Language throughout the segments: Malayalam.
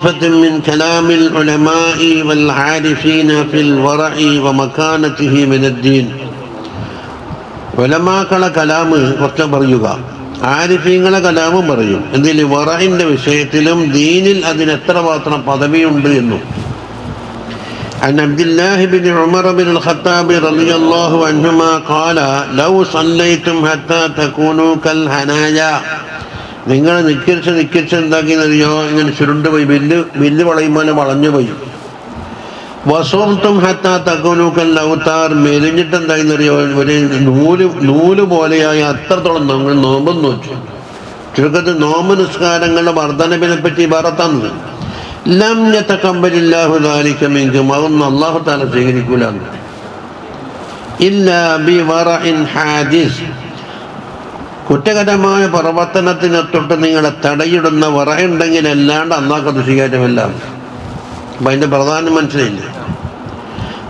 صفة من كلام العلماء والعارفين في الورع ومكانته من الدين ഉലമാക്കളെ കലാമ് കുറച്ച് പറയുക ആരിഫീങ്ങളെ കലാമും പറയും എന്തിൽ വറഹിന്റെ വിഷയത്തിലും ദീനിൽ അതിന് എത്ര മാത്രം പദവിയുണ്ട് എന്നും عن عبد الله بن عمر بن الخطاب رضي الله عنهما قال لو صليتم حتى تكونوا كالهنايا നിങ്ങൾ നിക്കരിച്ച് നിക്കരിച്ച് എന്താക്കിയെന്നറിയോ? ഇങ്ങനെ ചുരുണ്ട് പോയി. വില്ല് വില്ല് വളയുമ്പോൾ വളഞ്ഞു പോയി. വസോത്തും ഹത്താ തക്കനൂക്കൽ ലൗത്താർ മെലിഞ്ഞിട്ട് എന്തായെന്നറിയോ ഒരു നൂൽ നൂൽ പോലെയായി അത്രത്തോളം നമ്മൾ നോമ്പെന്ന് വെച്ചു. ചുരുക്കത്തിൽ നോമ്പ് നിസ്കാരങ്ങളുടെ വർധനവിനെ പറ്റി പറത്താന്നത് ലം കമ്പനില്ലാഹു ദാലിക്കമെങ്കിലും അതൊന്നും അള്ളാഹു താല സ്വീകരിക്കൂലെന്ന് ഇല്ല ബി വറഇൻ ഹാദിസ്. കുറ്റകരമായ പ്രവർത്തനത്തിനെ തൊട്ട് നിങ്ങളെ തടയിടുന്ന വറയുണ്ടെങ്കിൽ അല്ലാണ്ട് അന്നാക്കത് സ്വീകാര്യമല്ല അപ്പം അതിൻ്റെ പ്രധാനം മനസ്സിലായില്ലേ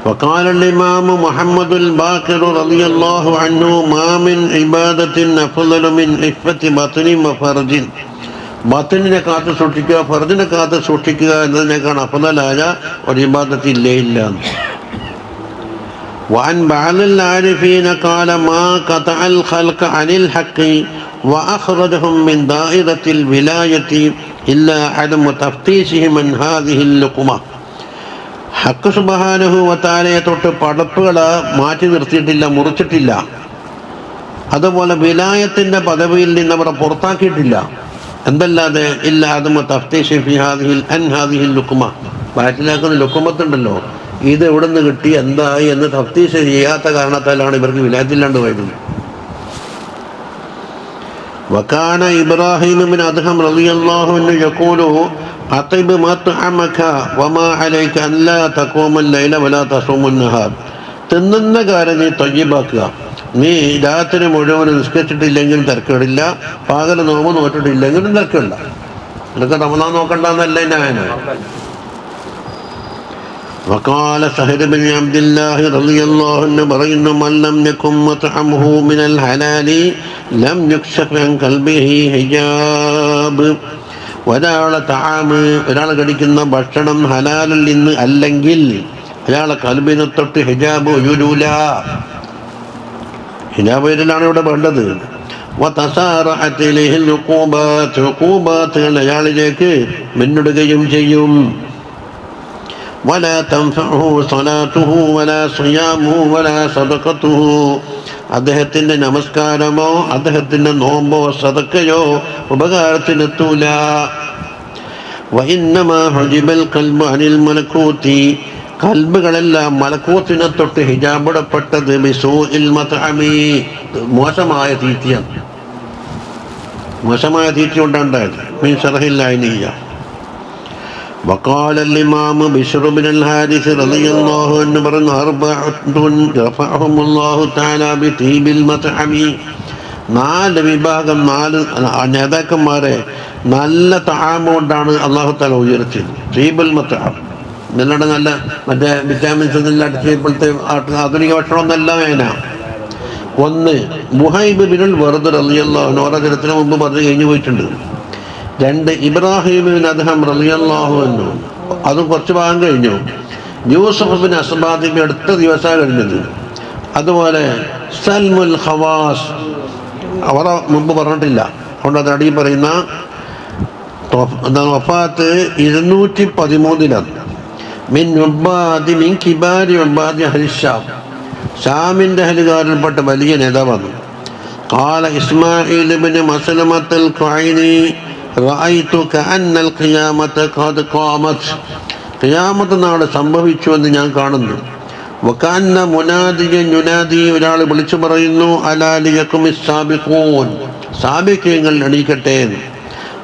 وقال الإمام محمد الباقر رضي الله عنه ما من عبادة أفضل من عفة بطن وفرج ബത്തിനെ കാത്ത് സൂക്ഷിക്കുക ഫർദിനെ കാത്ത് സൂക്ഷിക്കുക എന്നതിനേക്കാൾ അഫദലായ ഒരു ഇബാദത്ത് ഇല്ലേ ഇല്ല وعن بعض العارفين قال ما قطع الخلق عن الحق وأخرجهم من دائرة الولاية إلا عدم تفتيشهم عن هذه اللقمة ഹക്ക് സുബഹാനുഹു വത്താലയെ തൊട്ട് പടപ്പുകൾ മാറ്റി നിർത്തിയിട്ടില്ല മുറിച്ചിട്ടില്ല അതുപോലെ വിലായത്തിൻ്റെ പദവിയിൽ നിന്ന് അവരെ പുറത്താക്കിയിട്ടില്ല എന്തല്ലാതെ ഇല്ല അതുമ തഫ്തീഷ് ഫി ഹാദിഹിൽ അൻ ഹാദിഹിൽ ലുക്കുമ വയറ്റിലാക്കുന്ന ലുക്കുമത്തുണ്ടല്ലോ ഇത് എവിടെ നിന്ന് കിട്ടി എന്തായി എന്ന് തഫ്തീഷ് ചെയ്യാത്ത കാരണത്താലാണ് ഇവർക്ക് വിലായത്തില്ലാണ്ട് പോയത്. വക്കാന ഇബ്രാഹിമിന് അദ്ദേഹം റളിയല്ലാഹുവിന് യക്കൂലു അത്തൈബ് മത്അമക വമാ അലൈക അല്ലാ വലാ തിന്നുന്ന കാലം നീ തയ്യബാക്കുക. നീ രാത്രി മുഴുവൻ നിസ്കരിച്ചിട്ടില്ലെങ്കിൽ തിരക്കേടില്ല പാകല നോമ്പ് നോറ്റിട്ടില്ലെങ്കിലും തിരക്കേടില്ല. ഇതൊക്കെ നമ്മളാ നോക്കണ്ടെന്നല്ല ഞാൻ? وقال سهل بن عبد الله رضي الله عنه പറയുന്നു من لم يكن مطعمه من الحلال لم يكشف عن قلبه حجاب. ഒരാളെ താമ് ഒരാൾ കഴിക്കുന്ന ഭക്ഷണം ഹലാലിൽ നിന്ന് അല്ലെങ്കിൽ അയാളെ കൽബിനെ തൊട്ട് ഹിജാബ് ഒഴുരൂല ഹിജാബ് ഒരിലാണ് ഇവിടെ വേണ്ടത്. അയാളിലേക്ക് മിന്നിടുകയും ചെയ്യും. ولا تنفعه صلاته ولا صيامه ولا صدقته അദ്ദേഹത്തിൻ്റെ നമസ്കാരമോ അദ്ദേഹത്തിൻ്റെ നോമ്പോ സതക്കയോ ഉപകാരത്തിനെത്തൂല വൈന്നമാ ഹുജിബൽ കൽബ് അനിൽ മലക്കൂത്തി കൽബുകളെല്ലാം മലക്കൂത്തിനെ തൊട്ട് ഹിജാബിടപ്പെട്ടത് ബിസൂഇൽ മത്അമി മോശമായ തീറ്റിയാണ് മോശമായ തീറ്റ കൊണ്ടുണ്ടായത് മീൻ ഷറഹില്ലായിനിയ്യ وقال الإمام بشر بن الحارث رضي الله عنه പറഞ്ഞു أربعة رفعهم الله تعالى بطيب المطعم നാല് വിഭാഗം നാല് നേതാക്കന്മാരെ നല്ല താമ കൊണ്ടാണ് അള്ളാഹു താല ഉയർത്തിയത് ട്രീബൽ മത്താം നിങ്ങളുടെ നല്ല മറ്റേ വിറ്റാമിൻസ് എല്ലാം അടിച്ച് ഇപ്പോഴത്തെ ആധുനിക ഭക്ഷണം ഒന്നല്ല വേന ഒന്ന് മുഹൈബ് ബിനുൽ വെറുതെ റലിയല്ലാഹു ഓരോ ദിനത്തിന് മുമ്പ് പറഞ്ഞു കഴിഞ്ഞു പോയിട്ടുണ്ട് രണ്ട് ഇബ്രാഹിമിന് അദ്ദേഹം റലിയല്ലാഹുവിനു അതും കുറച്ച് ഭാഗം കഴിഞ്ഞു. യൂസഫിന് അസബാദിക്ക് അടുത്ത ദിവസമാണ് കഴിഞ്ഞത്. അതുപോലെ സൽമുൽ ഹവാസ് അവരെ മുമ്പ് പറഞ്ഞിട്ടില്ല. അതുകൊണ്ട് അത് അടിയിൽ പറയുന്ന വഫാത്ത് ഇരുന്നൂറ്റി പതിമൂന്നിലാണ് മിൻ ഉബാദി മിൻ കിബാരി ഉബാദി ഹരിഷാം ഷാമിന്റെ ഹലുകാരിൽപ്പെട്ട വലിയ നേതാവാണ്. കാല ഇസ്മായിൽ ബിൻ ഖായിനി ഖൈനി റഅയ്തു കഅന്നൽ ഖിയാമത ഖദ് ഖാമത്. ഖിയാമത്ത് നാളെ സംഭവിച്ചുവെന്ന് ഞാൻ കാണുന്നു. വക്കാന്ന മുനാദിയ യുനാദി ഒരാൾ വിളിച്ചു പറയുന്നു അലാലിയക്കും സാബിക്കൂൻ സാബിക്യങ്ങൾ എണീക്കട്ടെ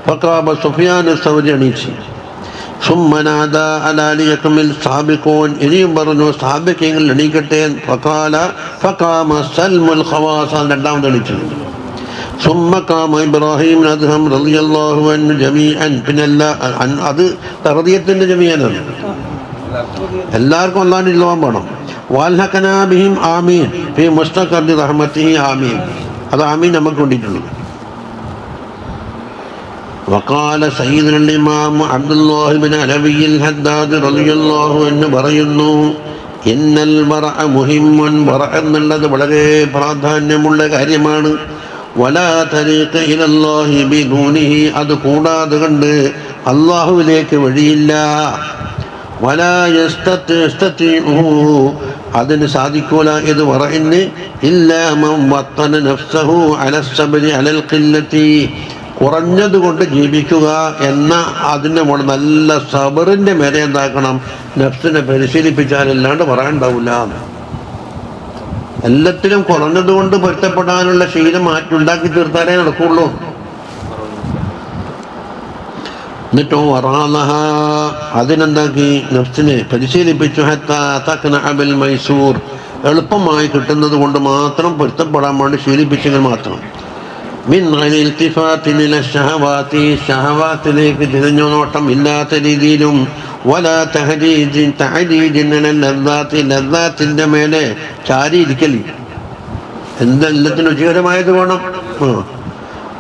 ഫക്കാബ സുഫിയാൻ സൗരി അണീച്ചു സുമനാദ അലാലിയക്കുമിൽ സ്ഥാപിക്കോൻ ഇനിയും പറഞ്ഞു സാബിക്യങ്ങൾ എണീക്കട്ടെ ഫക്കാല ഫക്കാമ സൽമുൽ ഖവാസ രണ്ടാമത് എണീച്ചു. ثم قام إبراهيم أدهم رضي الله عنه جميعا പിന്നെ എല്ലാ അത് തറദിയത്തിൻ്റെ ജമീയനാണ് എല്ലാവർക്കും അള്ളാഹിൻ്റെ ഇല്ലോൻ വേണം വാൽഹക്കനാബിഹിം ആമീൻ ഫി മുസ്തഖർദി റഹ്മത്തിഹി ആമീൻ അത് ആമീൻ നമുക്ക് കൊണ്ടിട്ടുള്ളൂ وقال سيدنا الإمام عبد الله بن علوي الحداد رضي الله عنه പറയുന്നു ഇന്നൽ വറഅ മുഹിമ്മൻ വറഅ എന്നുള്ളത് വളരെ പ്രാധാന്യമുള്ള കാര്യമാണ് അത് കൂടാതെ കണ്ട് അള്ളാഹുവിലേക്ക് വഴിയില്ല. അതിന് സാധിക്കൂല ഇത് പറയുന്നു. കുറഞ്ഞത് കൊണ്ട് ജീവിക്കുക എന്ന അതിന്റെ മുകളിൽ നല്ല സബറിന്റെ മേലെ എന്താക്കണം? നഫ്സിനെ പരിശീലിപ്പിച്ചാലല്ലാണ്ട് പറയാനുണ്ടാവില്ല എല്ലാത്തിലും കുറഞ്ഞത് കൊണ്ട് പൊരുത്തപ്പെടാനുള്ള ശീലം മാറ്റി ഉണ്ടാക്കി തീർത്താലേ നടക്കുള്ളൂ. എന്നിട്ടോ വറാനഹ അതിനെന്താക്കി? നഫ്സിനെ പരിശീലിപ്പിച്ചു. ഹത്താ തക്ന അബൽ മൈസൂർ. എളുപ്പമായി കിട്ടുന്നത് കൊണ്ട് മാത്രം പൊരുത്തപ്പെടാൻ വേണ്ടി ശീലിപ്പിച്ചെങ്കിൽ മാത്രം. ഷഹവാത്തിലേക്ക് തിരിഞ്ഞു നോട്ടം ഇല്ലാത്ത രീതിയിലും വലാ തഹരീജിൻ തഹരീജിനെ ലദ്ദാത്തി ലദ്ദാത്തിന്റെ മേലെ ചാരിയിരിക്കൽ എന്തെല്ലാത്തിനും രുചികരമായത് വേണം.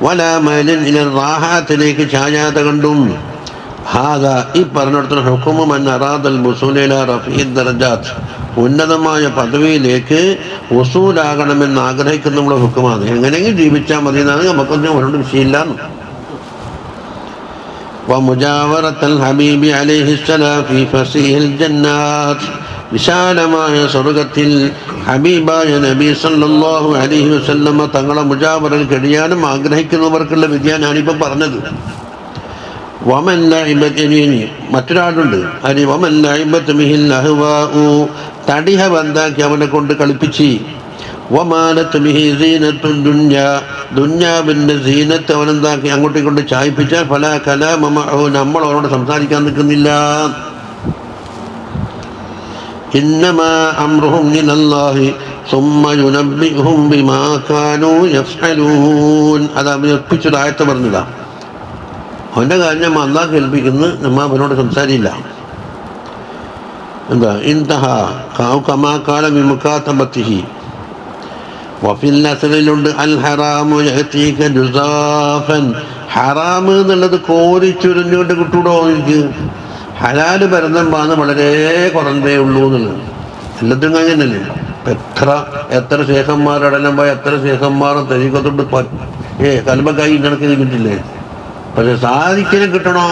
വലാ മേലിൻ ഇല റാഹാത്തിലേക്ക് ചായാതെ കണ്ടും. ഹാദ ഈ പറഞ്ഞിടത്തിന് ഹുക്കുമം എന്ന അറാദൽ മുസൂലില റഫീദ് ദർജാത്ത്. ഉന്നതമായ പദവിയിലേക്ക് വസൂലാകണമെന്ന് ആഗ്രഹിക്കുന്ന ഹുക്കുമാണ് എങ്ങനെയെങ്കിലും ജീവിച്ചാൽ മതി എന്നാണ് നമുക്കൊന്നും അവരോട് വിഷയമില്ല ومجاورة الحبيب عليه السلام في فسيح الجنات വിശാലമായ സ്വർഗത്തിൽ ഹബീബായ നബി സല്ലല്ലാഹു അലൈഹി വസല്ലമ തങ്ങളെ മുജാവറിൽ കഴിയാനും ആഗ്രഹിക്കുന്നവർക്കുള്ള വിദ്യ ഞാനിപ്പോൾ പറഞ്ഞത് വമൻ ലഇബത് ഇനി മറ്റൊരാളുണ്ട് അരി വമൻ ലഇബത് മിഹിൽ അഹ്വാഉ തടിഹ ബന്ധാക്കി അവനെ കൊണ്ട് കളിപ്പിച്ച്. ദുഞ്ഞാബിന്റെ സീനത്ത് അവനെന്താക്കി അങ്ങോട്ടും കൊണ്ട് ചായ്പിച്ചാൽ പല കലാമ നമ്മൾ അവനോട് സംസാരിക്കാൻ നിൽക്കുന്നില്ല. ഇന്നമാ അമ്രുഹും അത് അവനേൽപ്പിച്ചൊരായത്തെ പറഞ്ഞില്ല അവന്റെ കാര്യം അള്ളാഹ് കേൾപ്പിക്കുന്നത് നമ്മ അവനോട് സംസാരിക്കില്ല എന്താ? ഇന്തഹ കമാക്കാല വിമുഖാത്തമ്പത്തിഹി വഫിൽ നസലിലുണ്ട് അൽ ഹറാമു യഹ്തീക ജുസാഫൻ. ഹറാം എന്നുള്ളത് കോരി ചുരുഞ്ഞുകൊണ്ട് കിട്ടൂടോ എനിക്ക്? ഹലാൽ പരന്നമ്പാന്ന് വളരെ കുറഞ്ഞേ ഉള്ളൂ എന്നുള്ളത്. എല്ലാത്തിനും അങ്ങനെയല്ലേ? എത്ര എത്ര ശേഖന്മാരടനം പോയ എത്ര ശേഖന്മാർ തെരീക്കത്തോട്ട് ഏ കൽബക്കായി കണക്ക് കിട്ടില്ലേ? പക്ഷെ സാധിക്കലും കിട്ടണോ?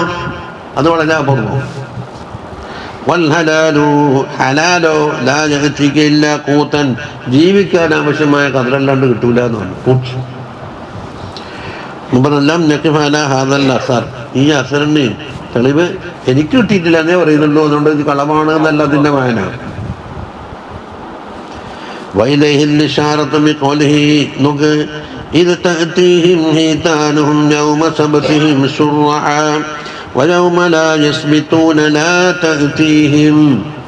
അത് വളരെ അപൂർവം. വൽഹലാലു ഹലാലോ ലാ ജഗത്തിക്കില്ല കൂത്തൻ ജീവിക്കാൻ ആവശ്യമായ കതിരല്ലാണ്ട് കിട്ടൂല എന്നാണ് കൂട്ട്. മുമ്പെല്ലാം നക്കിഫല ഹാദൽ അസർ. ഈ അസറിന് തെളിവ് എനിക്ക് കിട്ടിയിട്ടില്ല എന്നേ പറയുന്നുള്ളൂ. അതുകൊണ്ട് ഇത് കളമാണ് എന്നല്ല അതിന്റെ വായന. വൈലഹിൽ നിഷാരത്തും കോലഹി നോക്ക്. ഇത് തഅതീഹിം ഹീതാനുഹും യൗമ സബതിഹിം ശുർഅ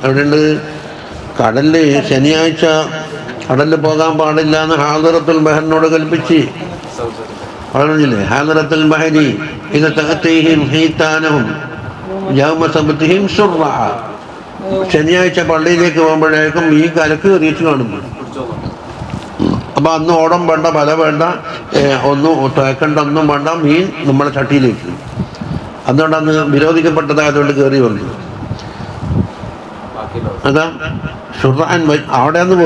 എവിടെയുണ്ട്? കടലിൽ ശനിയാഴ്ച കടലിൽ പോകാൻ പാടില്ല എന്ന് ഹാദറത്തുൽ ബഹറിനോട് കൽപ്പിച്ച്. ഹാദറത്തുൽ ബഹരി ഇത് ശുർഅ ശനിയാഴ്ച പള്ളിയിലേക്ക് പോകുമ്പോഴേക്കും ഈ കലക്ക് കയറിയിട്ട് കാണുന്നു അപ്പൊ അന്ന് ഓടം വേണ്ട പല വേണ്ട ഒന്നും തേക്കണ്ട ഒന്നും വേണ്ട മീൻ നമ്മുടെ ചട്ടിയിലേക്ക്. അതുകൊണ്ട് അന്ന് വിരോധിക്കപ്പെട്ടതായതുകൊണ്ട് കയറി വന്നു. അതാ ഷുറാൻ അവിടെ അന്ന്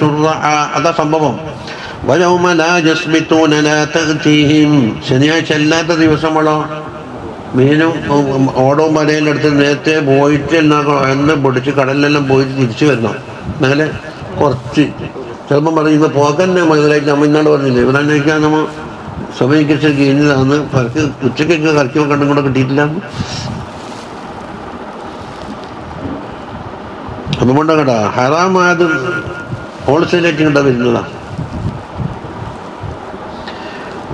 ശുർഅ അതാ സംഭവം. ശനിയാഴ്ച അല്ലാത്ത ദിവസമുള്ള മീനും ഓടവും മലയിലും എടുത്ത് നേരത്തെ പോയിട്ട് എന്നാ എന്ന് പൊടിച്ച് കടലിലെല്ലാം പോയിട്ട് തിരിച്ചു വരണം. അങ്ങനെ കുറച്ച്. ചിലപ്പം പറയുന്നത് പോകന്നെ മതിലായിട്ട് നമ്മൾ ഇന്നാട് പറഞ്ഞില്ലേ? ഇവിടെ ചോദിക്കാൻ നമ്മ സമയക്കിച്ച് കഴിഞ്ഞതാണ് കറക്ക് ഉച്ചക്കൊക്കെ കറക്കി കണ്ടും കൂടെ കിട്ടിയിട്ടില്ല അതുകൊണ്ട് കേട്ടാ ഹറാമായത് ഹോൾസെയിലായിട്ട് കണ്ട വരുന്നതാണ്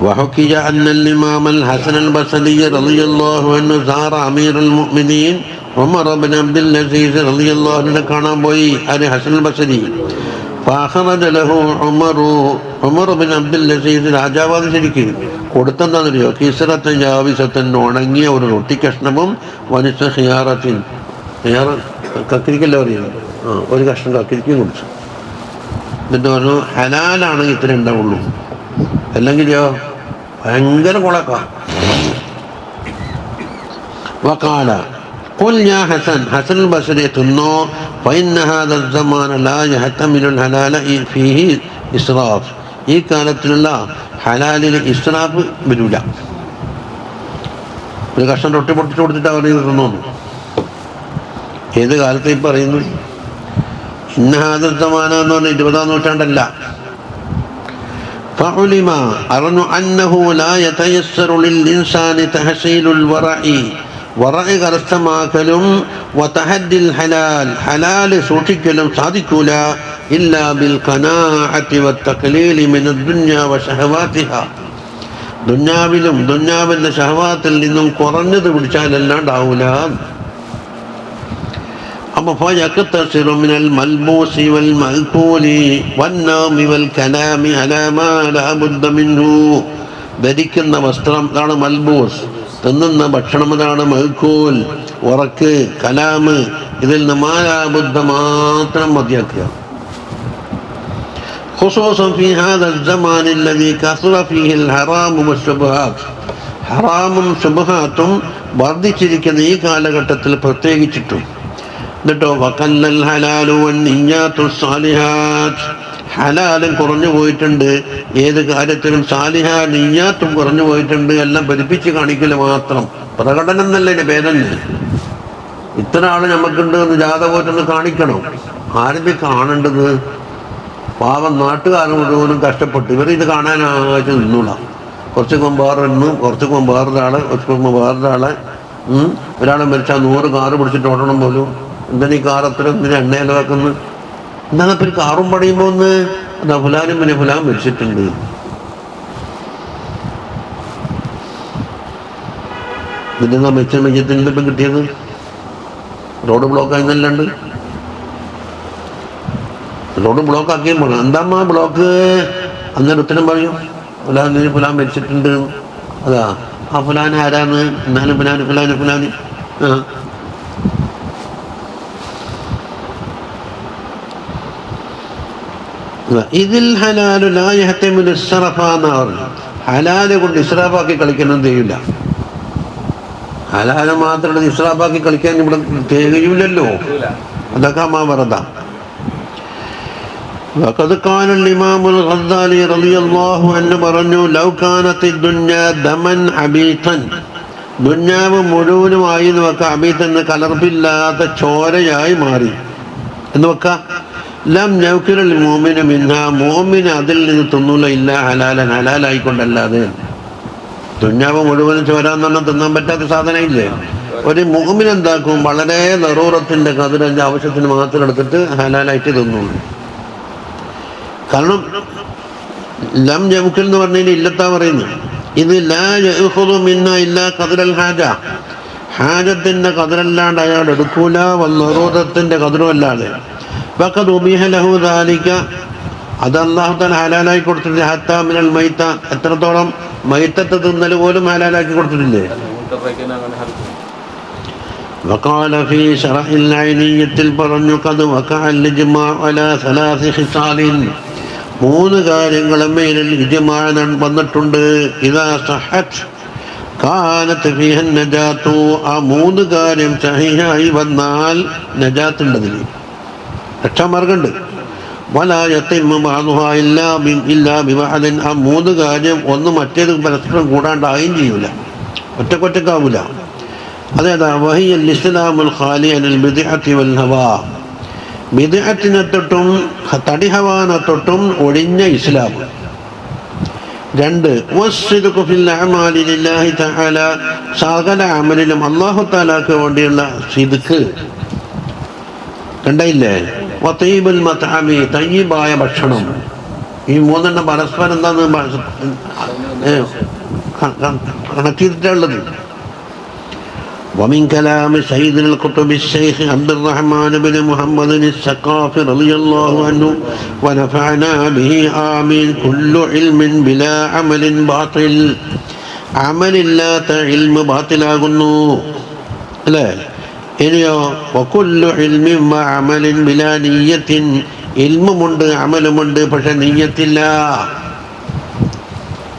وحكي أن الإمام الحسن البصري رضي الله عنه زار أمير المؤمنين عمر بن عبد العزيز رضي الله عنه كان بوي علي حسن البصري ഉമറുബിൻ അബ്ദുൽ രാജാവാദ് ശരിക്കും. കൊടുത്തെന്താണെന്നറിയോ? കിസറത്തൻ ജാവിസത്തൻ ഉണങ്ങിയ ഒരു റൊട്ടി കഷ്ണവും മനുഷ്യ ഹിയാറത്തിൻ ഹിയാറ കക്കിരിക്കല്ലോ അറിയാം ആ ഒരു കഷ്ണം കക്കിരിക്കും കുടിച്ചു. എന്നിട്ട് പറഞ്ഞു ഹലാലാണെങ്കിൽ ഇത്ര ഉണ്ടാവുള്ളൂ. അല്ലെങ്കിലോ ഭയങ്കര കുളക്കാം. വക്കാല قل يا حسن حسن البصري تنو فإن هذا الزمان لا يحتمل الحلال فيه إسراف ഈ കാലത്തിലുള്ള ഹലാലിൽ ഇസ്രാഫ് വരില്ല ഒരു കഷ്ണം തൊട്ടി പൊട്ടിച്ച് കൊടുത്തിട്ട് അവർ തിന്നു ഏത് കാലത്തെ ഈ പറയുന്നു ഇന്ന ഹാദർത്തമാന എന്ന് പറഞ്ഞ ഇരുപതാം നൂറ്റാണ്ടല്ല فعلم أرن أنه لا يتيسر للإنسان تحصيل الورع ورع കരസ്ഥമാക്കലും وتحدي الحلال حلال സൂക്ഷിക്കലും സാധിക്കൂല إلا بالقناعة والتقليل من الدنيا وشهواتها ദുഞ്ഞാവിലും ദുഞ്ഞാവിൻ്റെ ഷഹവാത്തിൽ നിന്നും കുറഞ്ഞത് പിടിച്ചാലല്ലാണ്ടാവൂല أما فيقتصر من الملبوس والمأكول والنوم والكلام على ما لا بد منه ധരിക്കുന്ന വസ്ത്രം അതാണ് മൽബൂസ് തിന്നുന്ന ഭക്ഷണം അതാണ് മൽക്കൂൽ ഉറക്ക് കലാമ് ഇതിൽ നിന്ന് മാലാബുദ്ധ മാത്രം മതിയാക്കുക خصوصا في هذا الزمان الذي كثر فيه الحرام والشبهات ഹറാമും ശുഭഹാത്തും വർദ്ധിച്ചിരിക്കുന്ന ഈ കാലഘട്ടത്തിൽ പ്രത്യേകിച്ചിട്ടും എന്നിട്ടോ വക്കല്ലൽ ഹലാലു വന്നിഞ്ഞാത്തു സാലിഹാത്ത് ഹലാലും കുറഞ്ഞു പോയിട്ടുണ്ട്. ഏത് കാര്യത്തിലും സാലിഹ നീയാത്തും കുറഞ്ഞു പോയിട്ടുണ്ട്. എല്ലാം പഠിപ്പിച്ച് കാണിക്കൽ മാത്രം. പ്രകടനം എന്നല്ല എന്റെ പേരെന്നെ. ഇത്ര ആൾ നമുക്കുണ്ട് എന്ന് ജാതകമായിട്ടൊന്ന് കാണിക്കണം. ആരും കാണേണ്ടത്? പാവം നാട്ടുകാർ മുഴുവനും കഷ്ടപ്പെട്ടു. ഇവർ ഇത് കാണാനായിട്ട് നിന്നൂടാ കുറച്ച് വേറൊരെണ്ണം കുറച്ച് കൊമ്പാറൊരാളെ കുറച്ച് കൊമ്പാറൊരാളെ. ഒരാളെ മരിച്ചാൽ നൂറ് കാറ് പിടിച്ചിട്ട് ഓടണം പോലും. എന്തിനീ കാർ അത്ര എന്തിനാ എണ്ണയിൽ എന്താണ് ഇപ്പം കാറും പണിയുമ്പോൾ ഒന്ന് എന്താ ഫുലാനും പിന്നെ ഫുലാൻ മരിച്ചിട്ടുണ്ട്. ഇതിന്റെ മെച്ച മെച്ചത്തിന്റെ ഇപ്പം കിട്ടിയത്? റോഡ് ബ്ലോക്ക് ആയിരുന്നല്ലാണ്ട്. റോഡ് ബ്ലോക്ക് ആക്കിയും പോകണം എന്താമ്മ ബ്ലോക്ക് അന്നേരം ഉത്തരം പറയും. ഫുലാൻ ഫുലാൻ മരിച്ചിട്ടുണ്ട്. അതാ. ആ ഫുലാൻ ആരാന്ന്? എന്നാലും ഫുലാൻ ഫുലാൻ ഫുലാൻ. ആ. ഇതിൽ ഹലാലു ലായഹത്തമിൽ ഇസ്റഫ എന്നാ പറഞ്ഞു ഹലാല് കൊണ്ട് ഇസ്രാഫാക്കി കളിക്കണം ചെയ്യില്ല ഹലാല് മാത്രം ഇസ്രാഫാക്കി കളിക്കാൻ ഇവിടെ തികയില്ലല്ലോ അതൊക്കെ അമ്മ വെറുതെ وقد قال الإمام الغزالي رضي الله عنه പറഞ്ഞു لو كانت الدنيا دما عبيطا ദുഞ്ഞാവ് മുഴുവനുമായി എന്ന് വെക്കാം അബീത്തന്ന് കലർപ്പില്ലാത്ത ചോരയായി മാറി എന്ന് വെക്കാം ലം ഞൗക്കിരൽ മോമിന് മിന്ന മോമിന് അതിൽ നിന്ന് തിന്നൂല ഇല്ല ഹലാലൻ ഹലാലായിക്കൊണ്ടല്ലാതെ. തുഞ്ഞാവ് എന്ന് പറഞ്ഞാൽ തിന്നാൻ പറ്റാത്ത സാധനം ഇല്ലേ ഒരു മോമിൻ എന്താക്കും? വളരെ നെറൂറത്തിന്റെ കതിരഞ്ച് ആവശ്യത്തിന് മാത്രം എടുത്തിട്ട് ഹലാലായിട്ട് തിന്നുള്ളൂ കാരണം ലം ജമുക്കിൽ എന്ന് പറഞ്ഞതിന് ഇല്ലത്താ പറയുന്നു ഇത് ലാ യഅഖുദു മിന്ന ഇല്ലാ ഖദ്റൽ ഹാജ. ഹാജത്തിന്റെ കതിരല്ലാണ്ട് അയാൾ എടുക്കൂല വന്നറൂദത്തിന്റെ കതിരും അല്ലാതെ. വഖദ് ഉബിഹ ലഹു ദാലിക അത് അള്ളാഹു താല ഹലാലായി കൊടുത്തിട്ടില്ല ഹത്താ മിനൽ മൈത്ത എത്രത്തോളം മൈത്തത്തെ തിന്നൽ പോലും ഹലാലാക്കി കൊടുത്തിട്ടില്ലേ وقال في شرح العينية പറഞ്ഞു قد وقع الإجماع على ثلاث خصال മൂന്ന് കാര്യങ്ങളും മേലിൽ ഇജമാ വന്നിട്ടുണ്ട് ഇതാ സഹത് കാനത്ത് ഫിഹൻ നജാത്തു ആ മൂന്ന് കാര്യം സഹിഹായി വന്നാൽ നജാത്ത് ഉണ്ടതിൽ രക്ഷാമാർഗമുണ്ട് മൂന്ന് കാര്യം ഒന്ന് മറ്റേത് പരസ്പരം കൂടാണ്ടായും ചെയ്യൂല. ഒറ്റക്കൊറ്റക്കാവൂല. അതേതാ? വഹിയൽ ഇസ്ലാമുൽ ഖാലി അനിൽ ബിദ്അത്തി വൽ ഹവാ. ബിദ്അത്തിനെ തൊട്ടും തടിഹവാനെ തൊട്ടും ഒഴിഞ്ഞ ഇസ്ലാം. രണ്ട് സകല അമലിലും അള്ളാഹു താലാക്ക് വേണ്ടിയുള്ള സിദുക്ക് കണ്ടയില്ലേ? വതീബുൽ മത്അമി തയ്യിബായ ഭക്ഷണം ഈ മൂന്നെണ്ണം പരസ്പരം എന്താന്ന് കണക്ട് ചെയ്തിട്ടുള്ളത് ومن كلام سيد القطب الشيخ عبد الرحمن بن محمد الثقافي رضي الله عنه ونفعنا به آمين كل علم بلا عمل باطل عمل لا علم باطل ആകുന്നു അല്ലേ ഇനിയോ ഇൽമുമുണ്ട് അമലുമുണ്ട് പക്ഷെ നീയത്തില്ല.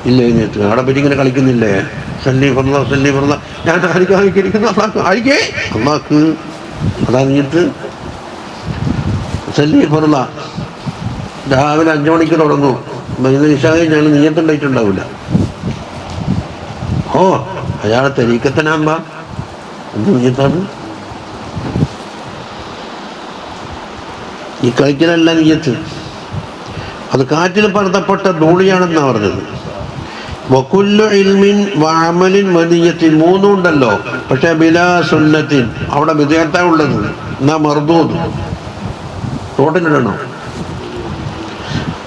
ഇല്ല ഇതിനകത്ത് അവിടെ പറ്റി ഇങ്ങനെ കളിക്കുന്നില്ലേ? സല്ലി ഫർല സല്ലി ഫർല ഞാൻ ആയിരിക്കുന്നു അള്ളാഹ്. ആയിക്കേ അള്ളാഹ്. അതാ നീയത്ത്. സല്ലി ഫർല രാവിലെ അഞ്ചു മണിക്ക് തുടങ്ങും. വൈകുന്നേരം ഞാൻ നീയത്തുണ്ടായിട്ടുണ്ടാവില്ല. ഓ അയാളെ തെരീക്കത്തനാമ്പ. എന്ത് നീയത്താണ്? ഈ കളിക്കലല്ല നീയത്ത് അത് കാറ്റിൽ പറത്തപ്പെട്ട ധൂളിയാണെന്നാണ് പറഞ്ഞത്. വക്കുല്ലു ഇൽമിൻ വാമലിൻ വനീയത്തിൻ മൂന്നും ഉണ്ടല്ലോ. പക്ഷെ ബിലാ സുന്നത്തിൻ. അവിടെ വിദേഹത്താ ഉള്ളത്. എന്നാ മർദൂദ്. റോഡിലിടണോ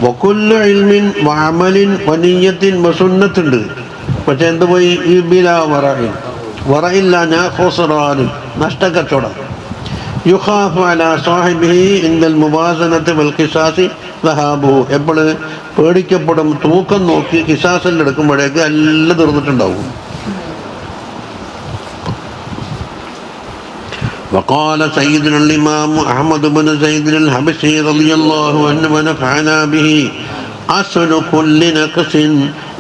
വക്കുല്ലു ഇൽമിൻ വാമലിൻ വനീയത്തിൻ വസുന്നത്തുണ്ട്. പക്ഷെ എന്ത് പോയി ഈ ബിലാ വറയിൻ വറയില്ല ഞാൻ ഹോസറാനും നഷ്ടക്കച്ചവടം. യുഖാഫു അല സാഹിബിഹി ഇൻദൽ മുബാസനത്ത് വൽ ഖിസാസി ദഹാബു എപ്പോൾ പേടിക്കപ്പെടും തൂക്കം നോക്കി ഖിസാസിൽ എടുക്കുമ്പോഴേക്ക് എല്ലാം തീർന്നിട്ടുണ്ടാവും وقال سيدنا الإمام أحمد بن زيد الحبشي رضي الله عنه ونفعنا به أصل كل نقص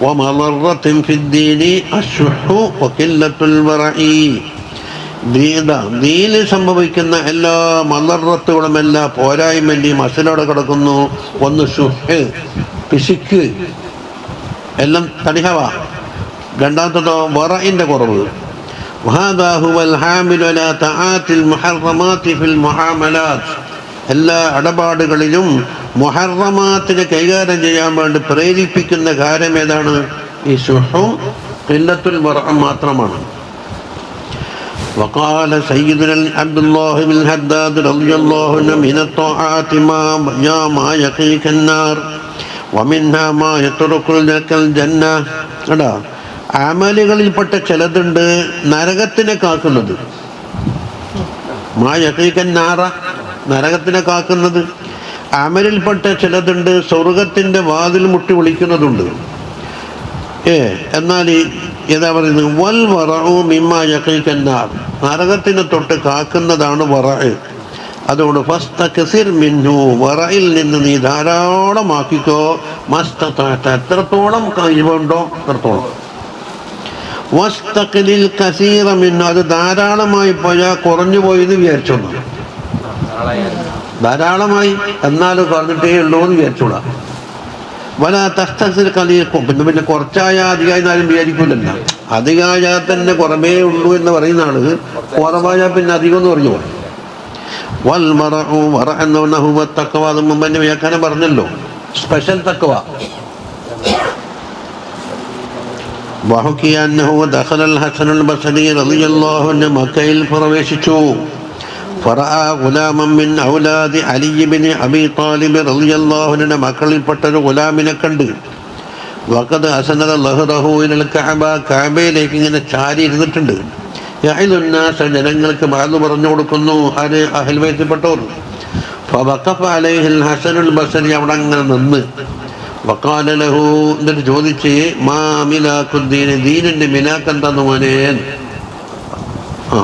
ومضرة في الدين الشح وقلة الورع ദീന ദീനിൽ സംഭവിക്കുന്ന എല്ലാ മലർത്തുകളും എല്ലാ പോരായ്മൻ്റെയും അസലോടെ കിടക്കുന്നു ഒന്ന് ഷുഹ് പിശുക്ക് എല്ലാം തടിഹവ രണ്ടാമത്തതോ വറയിൻ്റെ കുറവ് وهذا هو الحامل على طاعات المحرمات في المعاملات എല്ലാ ഇടപാടുകളിലും മുഹറമാത്തിനെ കൈകാര്യം ചെയ്യാൻ വേണ്ടി പ്രേരിപ്പിക്കുന്ന കാര്യം ഏതാണ് ഈ സുഹും കില്ലത്തുൽ വറം മാത്രമാണ് وقال سيدنا عبد الله بن الهداد رضي الله عنه من الطاعات ما يا ما يقيك النار ومنها ما يترك لك الجنة എടാ അമലുകളിൽപ്പെട്ട ചിലതുണ്ട് നരകത്തിനെ കാക്കുന്നത് മാ യക്കീക്കൻ നാറ നരകത്തിനെ കാക്കുന്നത് അമലിൽപ്പെട്ട ചിലതുണ്ട് സ്വർഗത്തിൻ്റെ വാതിൽ മുട്ടി വിളിക്കുന്നതുണ്ട് ഏ എന്നാൽ ഈ ഏതാ പറയുന്നത്? വൽ വറു മിമ്മ യക്കീക്കന്നാർ നരകത്തിനെ തൊട്ട് കാക്കുന്നതാണ് വറ അതുകൊണ്ട് ഫസ്ത കസിർ മിന്നു വറയിൽ നിന്ന് നീ ധാരാളമാക്കിക്കോ. മസ്ത എത്രത്തോളം കഴിവുണ്ടോ അത്രത്തോളം. വസ്തക്കലിൽ കസീറ മിന്നു അത് ധാരാളമായി പോയാൽ കുറഞ്ഞു പോയി എന്ന് വിചാരിച്ചോളാം ധാരാളമായി എന്നാലും കുറഞ്ഞിട്ടേ ഉള്ളൂ എന്ന് വിചാരിച്ചോളാം വല തസ്തസിൽ കലീക്കും പിന്നെ പിന്നെ കുറച്ചായ അധികമായി ആരും വിചാരിക്കില്ലല്ല അധികമായ തന്നെ കുറമേ ഉള്ളൂ എന്ന് പറയുന്ന ആൾ കുറവായ പിന്നെ അധികം എന്ന് പറഞ്ഞു തക്കവ അത് മുമ്പന്നെ വ്യാഖ്യാനം പറഞ്ഞല്ലോ. സ്പെഷ്യൽ തക്കവ വഹുക്കിയാൻ ദഹലൽ ഹസനുൽ ബസരി റളിയല്ലാഹു അൻഹു മക്കയിൽ പ്രവേശിച്ചു. ഫറാ ഗുലാമം ബിൻ ഔലാദി അലിബിന് അബി താലിബ് റലിയല്ലാഹുവിന്റെ മക്കളിൽപ്പെട്ട ഒരു ഗുലാമിനെ കണ്ട്. വക്കത് അസനത ലഹ്റഹുവിനൽ കഅബ കഅബയിലേക്ക് ഇങ്ങനെ ചാരി ഇരുന്നിട്ടുണ്ട്. യഹലുന്നാസ ജനങ്ങൾക്ക് മറന്നു പറഞ്ഞു കൊടുക്കുന്നു ആര്? അഹൽവയത്തിൽപ്പെട്ടവർ ഫവഖഫ അലൈഹിൽ ഹസനുൽ ബസരി അവിടെ അങ്ങനെ നിന്ന്. വക്കാല ലഹു എന്നിട്ട് ചോദിച്ച് മാ മിലാക്കുദ്ദീൻ ദീനിന്റെ മിലാക്ക് എന്താന്ന് മോനെ? ആ.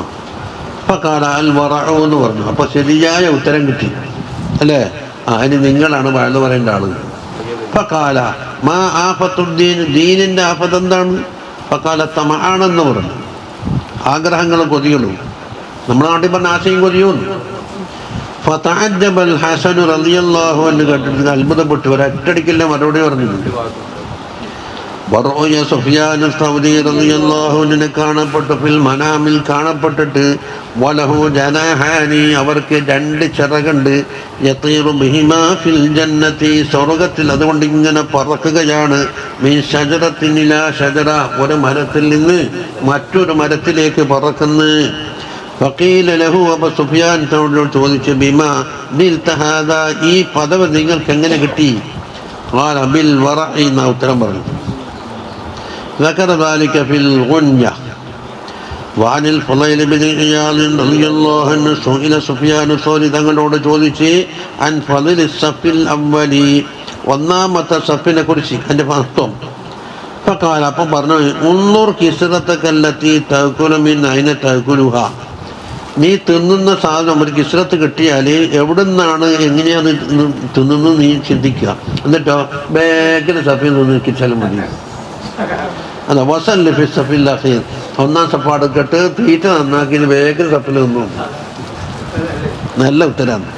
അൽ വറഉ എന്ന് പറഞ്ഞു. അപ്പൊ ശരിയായ ഉത്തരം കിട്ടി. അല്ലേ? ആ ഇനി നിങ്ങളാണ് വാഴന്ന് പറയേണ്ട ആൾ. പക്കാല മാ ആഫത്തുദ്ദീൻ ദീനിന്റെ ആഫത്ത് എന്താണ്? പക്കാല തമാണെന്ന് പറഞ്ഞു. ആഗ്രഹങ്ങളും കൊതികളും നമ്മുടെ നാട്ടിൽ പറഞ്ഞ ആശയും കൊതിയും ഫതഅജ്ജബൽ ഹസനു റലിയല്ലാഹു എന്ന് കേട്ടിട്ട് അത്ഭുതപ്പെട്ടു. ഒരൊറ്റടിക്കല്ല മറുപടി പറഞ്ഞിട്ടുണ്ട്. വറോയ സുഫിയാൻ സൗദി റളിയല്ലാഹുവിനെ കാണപ്പെട്ടു ഫിൽ മനാമിൽ കാണപ്പെട്ടിട്ട് വലഹു ജനഹാനി അവർക്ക് രണ്ട് ചിറകുണ്ട്. യത്തീറു ബിഹിമ ഫിൽ ജന്നത്തി സ്വർഗത്തിൽ അതുകൊണ്ട് ഇങ്ങനെ പറക്കുകയാണ്. മീൻ ഷജറത്തിനില ഷജറ ഒരു മരത്തിൽ നിന്ന് മറ്റൊരു മരത്തിലേക്ക് പറക്കുന്നു. ഫക്കീല ലഹു അബ സുഫിയാൻ തൗടിനോട് ചോദിച്ചു ബിമ നിൽത്തഹാദ ഈ പദവ് നിങ്ങൾക്ക് എങ്ങനെ കിട്ടി? ആ അബിൽ വറ എന്ന ഉത്തരം പറഞ്ഞു. ذكر ذلك في الغنية وعن الفضيل بن عياض رضي الله عنه سئل سفيان الثوري തങ്ങളോട് ചോദിച്ച് عن فضل الصف الأولي ഒന്നാമത്തെ സഫിനെ കുറിച്ച് അതിൻ്റെ അർത്ഥം ഫക്കാല അപ്പം പറഞ്ഞു ഉന്നൂർ കിസ്രത്തക്കല്ലത്തി തകുലമിൻ അതിനെ തകുലുഹ നീ തിന്നുന്ന സാധനം ഒരു കിസ്രത്ത് കിട്ടിയാൽ എവിടെ നിന്നാണ് എങ്ങനെയാണ് തിന്നുന്നത് നീ ചിന്തിക്കുക എന്നിട്ടോ ബാഗിന് സഫിൽ നിന്ന് കിച്ചാലും മതി അല്ല വസല്ല ഫി സഫിൽ അഖീർ ഒന്നാം സപ്പാട് തീറ്റ നന്നാക്കി വേഗം സഫിൽ നിന്നു. നല്ല ഉത്തരാണ്.